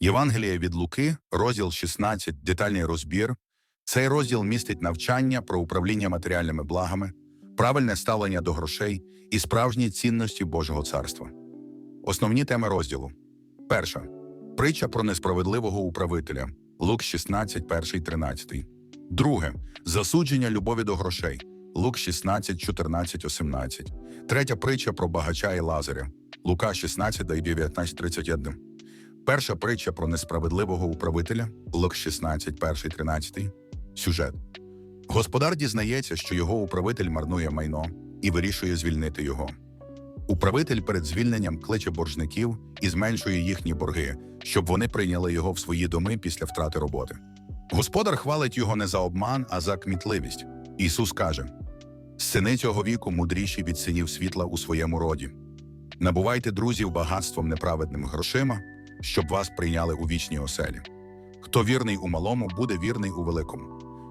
Євангеліє від Луки, розділ 16, детальний розбір. Цей розділ містить навчання про управління матеріальними благами, правильне ставлення до грошей і справжні цінності Божого царства. Основні теми розділу: перша притча про несправедливого управителя Лук 16, 1, 13. Друге засудження любові до грошей Лук 16, 14, 18. Третя притча про багача і Лазаря Лука 16, 19, 31. Перша притча про несправедливого управителя Лук 16, 1, 13. Сюжет. Господар дізнається, що його управитель марнує майно і вирішує звільнити його. Управитель перед звільненням кличе боржників і зменшує їхні борги, щоб вони прийняли його в свої доми після втрати роботи. Господар хвалить його не за обман, а за кмітливість. Ісус каже: Сини цього віку мудріші від синів світла у своєму роді. Набувайте друзів багатством неправедним грошима, щоб вас прийняли у вічній оселі. Хто вірний у малому, буде вірний у великому.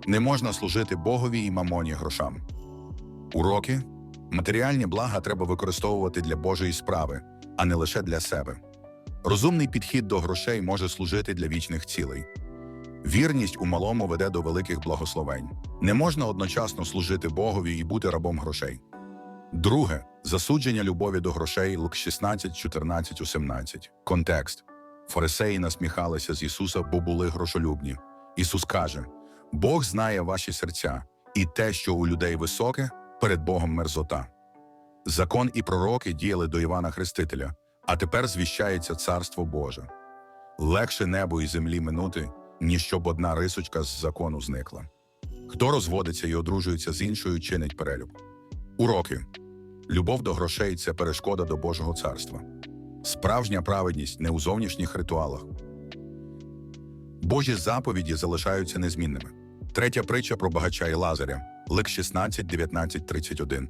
Не можна служити Богові і мамоні грошам. Уроки матеріальні блага треба використовувати для Божої справи, а не лише для себе. Розумний підхід до грошей може служити для вічних цілей. Вірність у малому веде до великих благословень. Не можна одночасно служити Богові і бути рабом грошей. Друге засудження любові до грошей Лук 16, 14, 17. Контекст. Фарисеї насміхалися з Ісуса, бо були грошолюбні. Ісус каже: Бог знає ваші серця, і те, що у людей високе, перед Богом мерзота. Закон і пророки діяли до Івана Хрестителя, а тепер звіщається Царство Боже. Легше небо і землі минути, ніж щоб одна рисочка з закону зникла. Хто розводиться і одружується з іншою, чинить перелюб. Уроки. Любов до грошей це перешкода до Божого царства. Справжня праведність не у зовнішніх ритуалах. Божі заповіді залишаються незмінними. Третя притча про багача і Лазаря Лик 16, 19, 31.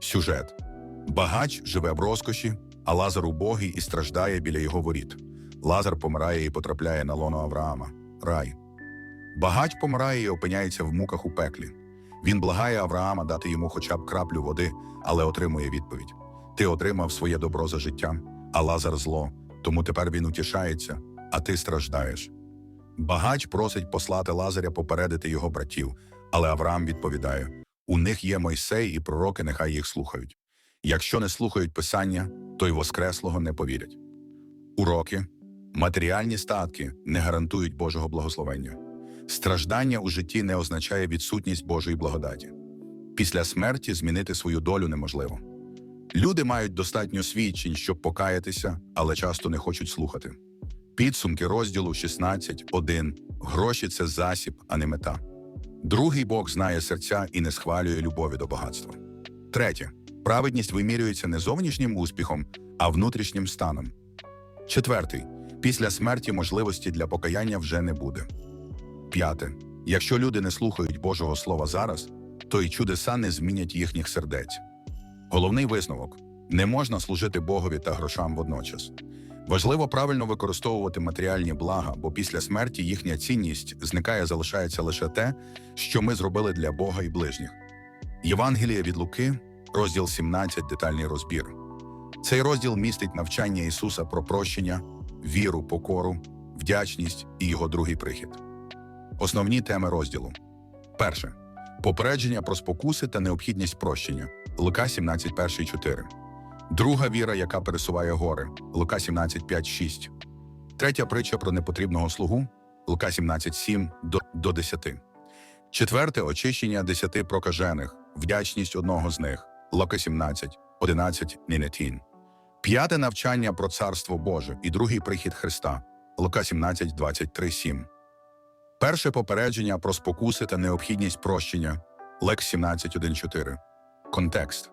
Сюжет. Багач живе в розкоші, а Лазар убогий і страждає біля його воріт. Лазар помирає і потрапляє на лоно Авраама. Рай. Багач помирає і опиняється в муках у пеклі. Він благає Авраама дати йому хоча б краплю води, але отримує відповідь: Ти отримав своє добро за життя, а Лазар зло, тому тепер він утішається, а ти страждаєш. Багач просить послати Лазаря попередити його братів, але Авраам відповідає: У них є Мойсей і пророки, нехай їх слухають. Якщо не слухають Писання, то й Воскреслого не повірять. Уроки матеріальні статки не гарантують Божого благословення. Страждання у житті не означає відсутність Божої благодаті. Після смерті змінити свою долю неможливо. Люди мають достатньо свідчень, щоб покаятися, але часто не хочуть слухати. Підсумки розділу 16.1. Гроші це засіб, а не мета. Другий Бог знає серця і не схвалює любові до багатства. Третє. Праведність вимірюється не зовнішнім успіхом, а внутрішнім станом. Четвертий. Після смерті можливості для покаяння вже не буде. П'яте. Якщо люди не слухають Божого Слова зараз, то й чудеса не змінять їхніх сердець. Головний висновок: не можна служити Богові та грошам водночас. Важливо правильно використовувати матеріальні блага, бо після смерті їхня цінність зникає, залишається лише те, що ми зробили для Бога і ближніх. Євангеліє від Луки, розділ 17, детальний розбір. Цей розділ містить навчання Ісуса про прощення, віру, покору, вдячність і його другий прихід. Основні теми розділу: перше попередження про спокуси та необхідність прощення. Лука 17, 1, 4. Друга віра, яка пересуває гори. Лука 17, 5, 6. Третя притча про непотрібного слугу. Лука 17, 7 до, до 10. Четверте очищення десяти прокажених. Вдячність одного з них. Лука 17, 11, 19. П'яте навчання про царство Боже і другий прихід Христа. Лука 17, 23, 7. Перше попередження про спокуси та необхідність прощення. Лек 17, 1, 4. Контекст.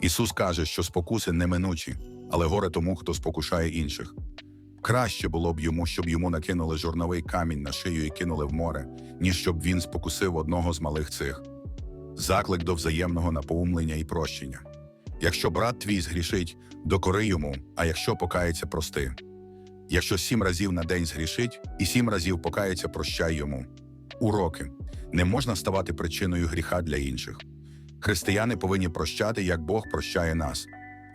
Ісус каже, що спокуси неминучі, але горе тому, хто спокушає інших. Краще було б йому, щоб йому накинули жорновий камінь на шию і кинули в море, ніж щоб він спокусив одного з малих цих. Заклик до взаємного напоумлення і прощення. Якщо брат твій згрішить, докори йому, а якщо покається, прости. Якщо сім разів на день згрішить і сім разів покається, прощай йому. Уроки не можна ставати причиною гріха для інших. Християни повинні прощати, як Бог прощає нас.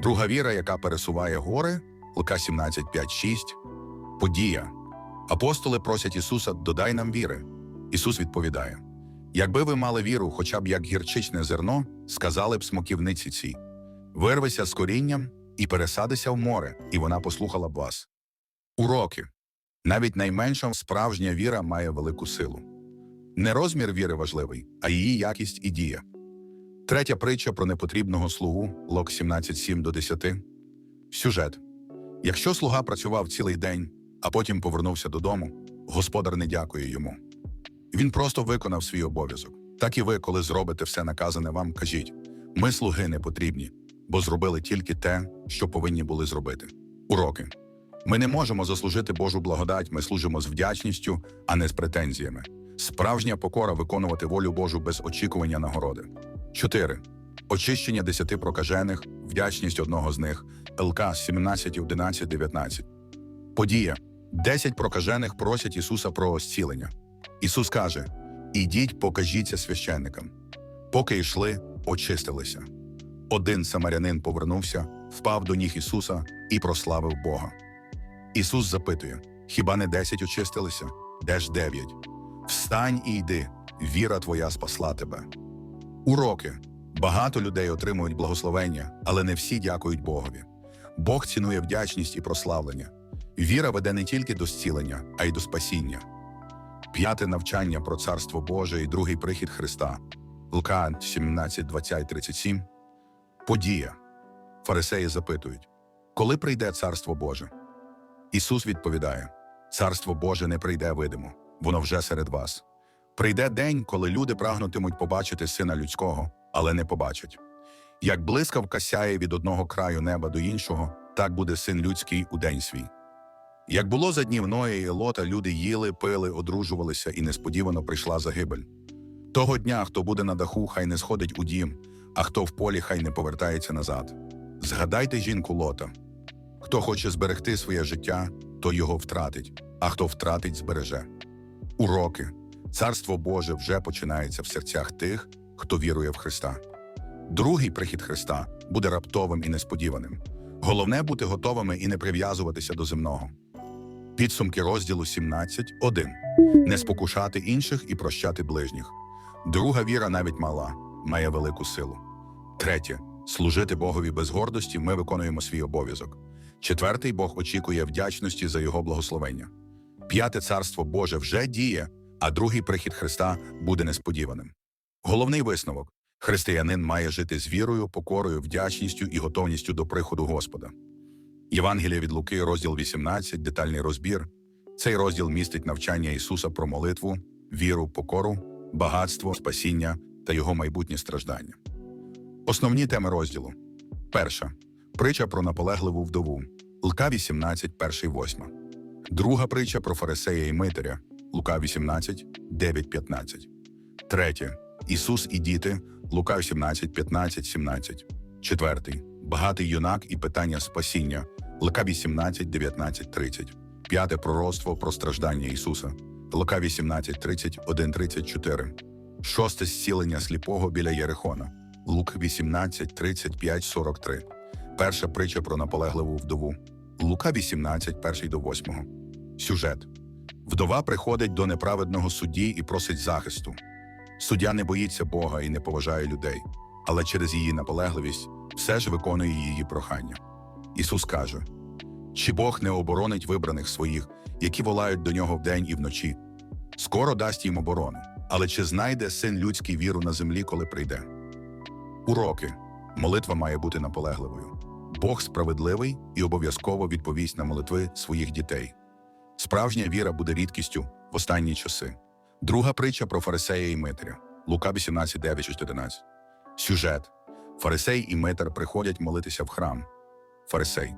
Друга віра, яка пересуває гори, Лука 17, 5, 6. Подія. Апостоли просять Ісуса, додай нам віри. Ісус відповідає: Якби ви мали віру, хоча б як гірчичне зерно, сказали б смоківниці цій. Вирвися з корінням і пересадися в море, і вона послухала б вас. Уроки. Навіть найменша справжня віра має велику силу. Не розмір віри важливий, а її якість і дія. Третя притча про непотрібного слугу Лок 17.7 до 10. Сюжет. Якщо слуга працював цілий день, а потім повернувся додому, господар не дякує йому. Він просто виконав свій обов'язок. Так і ви, коли зробите все наказане вам, кажіть: ми слуги не потрібні, бо зробили тільки те, що повинні були зробити. Уроки. Ми не можемо заслужити Божу благодать, ми служимо з вдячністю, а не з претензіями. Справжня покора виконувати волю Божу без очікування нагороди. 4. Очищення десяти прокажених, вдячність одного з них, ЛК 17, 11, 19. Подія. Десять прокажених просять Ісуса про зцілення. Ісус каже: Ідіть, покажіться священникам. Поки йшли, очистилися. Один самарянин повернувся, впав до ніг Ісуса і прославив Бога. Ісус запитує: Хіба не десять очистилися? Де ж дев'ять? Встань і йди, віра твоя спасла тебе. Уроки. Багато людей отримують благословення, але не всі дякують Богові. Бог цінує вдячність і прославлення. Віра веде не тільки до зцілення, а й до спасіння. П'яте навчання про Царство Боже і другий прихід Христа. Лука 17, 20, 37. Подія. Фарисеї запитують, коли прийде Царство Боже? Ісус відповідає: Царство Боже не прийде видимо, воно вже серед вас. Прийде день, коли люди прагнутимуть побачити Сина Людського, але не побачать. Як блискавка сяє від одного краю неба до іншого, так буде син людський у день свій. Як було за днів Ноя і Лота, люди їли, пили, одружувалися, і несподівано прийшла загибель. Того дня, хто буде на даху, хай не сходить у дім, а хто в полі, хай не повертається назад. Згадайте жінку Лота. Хто хоче зберегти своє життя, то його втратить, а хто втратить, збереже. Уроки. Царство Боже вже починається в серцях тих, хто вірує в Христа. Другий прихід Христа буде раптовим і несподіваним. Головне бути готовими і не прив'язуватися до земного. Підсумки розділу 17.1. Не спокушати інших і прощати ближніх. Друга віра, навіть мала, має велику силу. Третє служити Богові без гордості. Ми виконуємо свій обов'язок. Четвертий Бог очікує вдячності за його благословення. П'яте царство Боже вже діє, а другий прихід Христа буде несподіваним. Головний висновок: християнин має жити з вірою, покорою, вдячністю і готовністю до приходу Господа. Євангелія від Луки, розділ 18, детальний розбір. Цей розділ містить навчання Ісуса про молитву, віру, покору, багатство, спасіння та його майбутнє страждання. Основні теми розділу: перша притча про наполегливу вдову. Лука 18, 1, 8. Друга притча про фарисея і митаря. Лука 18, 9, 15. Третє. Ісус і діти. Лука 18, 15, 17. Четвертий. Багатий юнак і питання спасіння. Лука 18, 19, 30. П'яте пророцтво про страждання Ісуса. Лука 18, 31, 34. Шосте зцілення сліпого біля Єрихона. Лук 18, 35, 43. Перша притча про наполегливу вдову. Лука 18, 1 до 8. Сюжет. Вдова приходить до неправедного судді і просить захисту. Суддя не боїться Бога і не поважає людей, але через її наполегливість все ж виконує її прохання. Ісус каже: чи Бог не оборонить вибраних своїх, які волають до нього вдень і вночі? Скоро дасть їм оборону, але чи знайде син людський віру на землі, коли прийде? Уроки. Молитва має бути наполегливою. Бог справедливий і обов'язково відповість на молитви своїх дітей. Справжня віра буде рідкістю в останні часи. Друга притча про фарисея і митаря. Лука 18, 9, 11. Сюжет. Фарисей і митар приходять молитися в храм. Фарисей.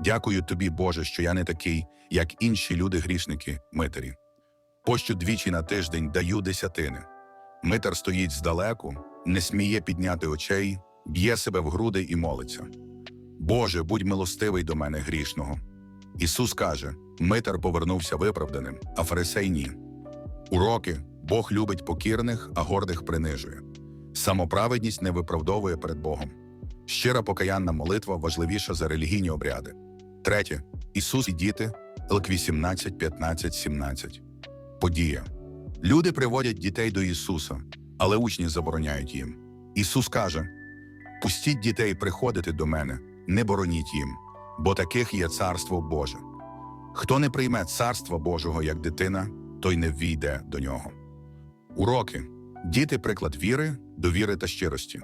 Дякую тобі, Боже, що я не такий, як інші люди-грішники, митарі. Пощу двічі на тиждень даю десятини. Митар стоїть здалеку, не сміє підняти очей, б'є себе в груди і молиться. Боже, будь милостивий до мене грішного. Ісус каже: Митар повернувся виправданим, а фарисей ні. Уроки Бог любить покірних, а гордих принижує. Самоправедність не виправдовує перед Богом. Щира покаянна молитва важливіша за релігійні обряди. Третє. Ісус і діти. Лк 18, 15, 17. Подія. Люди приводять дітей до Ісуса, але учні забороняють їм. Ісус каже: Пустіть дітей приходити до мене, не бороніть їм, бо таких є царство Боже. Хто не прийме царства Божого як дитина, той не ввійде до нього. Уроки діти приклад віри, довіри та щирості.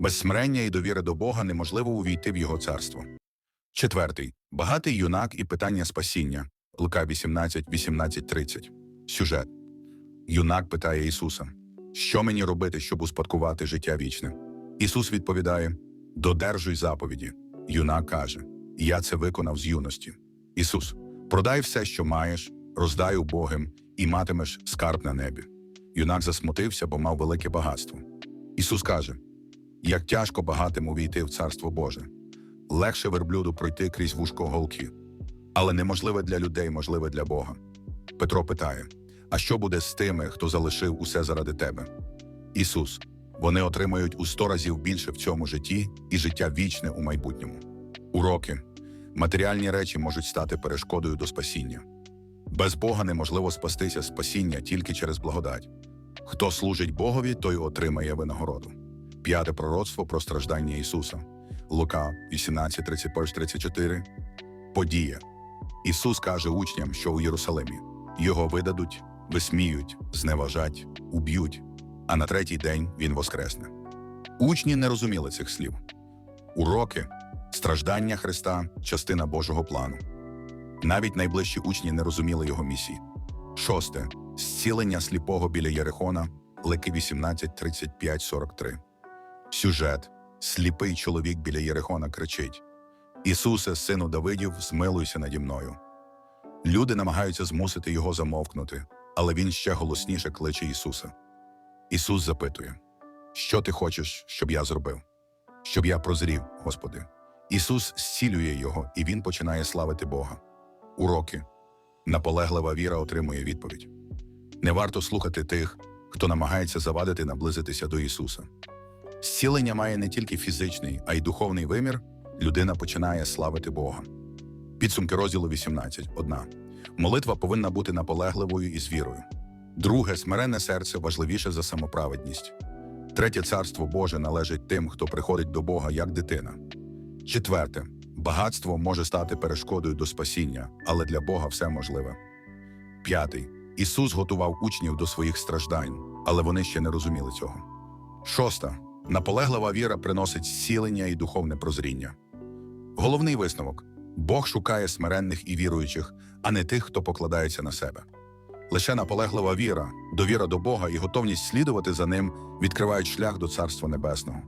Без смирення і довіри до Бога неможливо увійти в Його царство. Четвертий багатий юнак і питання спасіння. Лука 18, 18, 30. Сюжет. Юнак питає Ісуса: Що мені робити, щоб успадкувати життя вічне? Ісус відповідає: Додержуй заповіді. Юнак каже: Я це виконав з юності. Ісус, продай все, що маєш, роздай убогим, і матимеш скарб на небі. Юнак засмутився, бо мав велике багатство. Ісус каже: Як тяжко багатим увійти в Царство Боже, легше верблюду пройти крізь вушко голки, але неможливе для людей, можливе для Бога. Петро питає: А що буде з тими, хто залишив усе заради тебе? Ісус, вони отримають у сто разів більше в цьому житті і життя вічне у майбутньому. Уроки матеріальні речі можуть стати перешкодою до спасіння. Без Бога неможливо спастися спасіння тільки через благодать. Хто служить Богові, той отримає винагороду. П'яте пророцтво про страждання Ісуса. Лука 18, 31, 34. Подія. Ісус каже учням, що у Єрусалимі його видадуть, висміють, зневажать, уб'ють, а на третій день Він воскресне. Учні не розуміли цих слів. Уроки, страждання Христа частина Божого плану. Навіть найближчі учні не розуміли його місії. Шосте зцілення сліпого біля Єрихона, Лики 18, 35, 43. Сюжет. Сліпий чоловік біля Єрихона кричить: Ісусе, сину Давидів, змилуйся наді мною. Люди намагаються змусити його замовкнути, але він ще голосніше кличе Ісуса. Ісус запитує: Що ти хочеш, щоб я зробив? Щоб я прозрів, Господи. Ісус зцілює його, і він починає славити Бога. Уроки. Наполеглива віра отримує відповідь. Не варто слухати тих, хто намагається завадити наблизитися до Ісуса. Зцілення має не тільки фізичний, а й духовний вимір. Людина починає славити Бога. Підсумки розділу 18. Одна. Молитва повинна бути наполегливою і з вірою. Друге, смиренне серце важливіше за самоправедність. Третє царство Боже належить тим, хто приходить до Бога як дитина. Четверте, багатство може стати перешкодою до спасіння, але для Бога все можливе. П'ятий. Ісус готував учнів до своїх страждань, але вони ще не розуміли цього. Шоста. Наполеглива віра приносить зцілення і духовне прозріння. Головний висновок Бог шукає смиренних і віруючих, а не тих, хто покладається на себе. Лише наполеглива віра, довіра до Бога і готовність слідувати за ним відкривають шлях до Царства Небесного.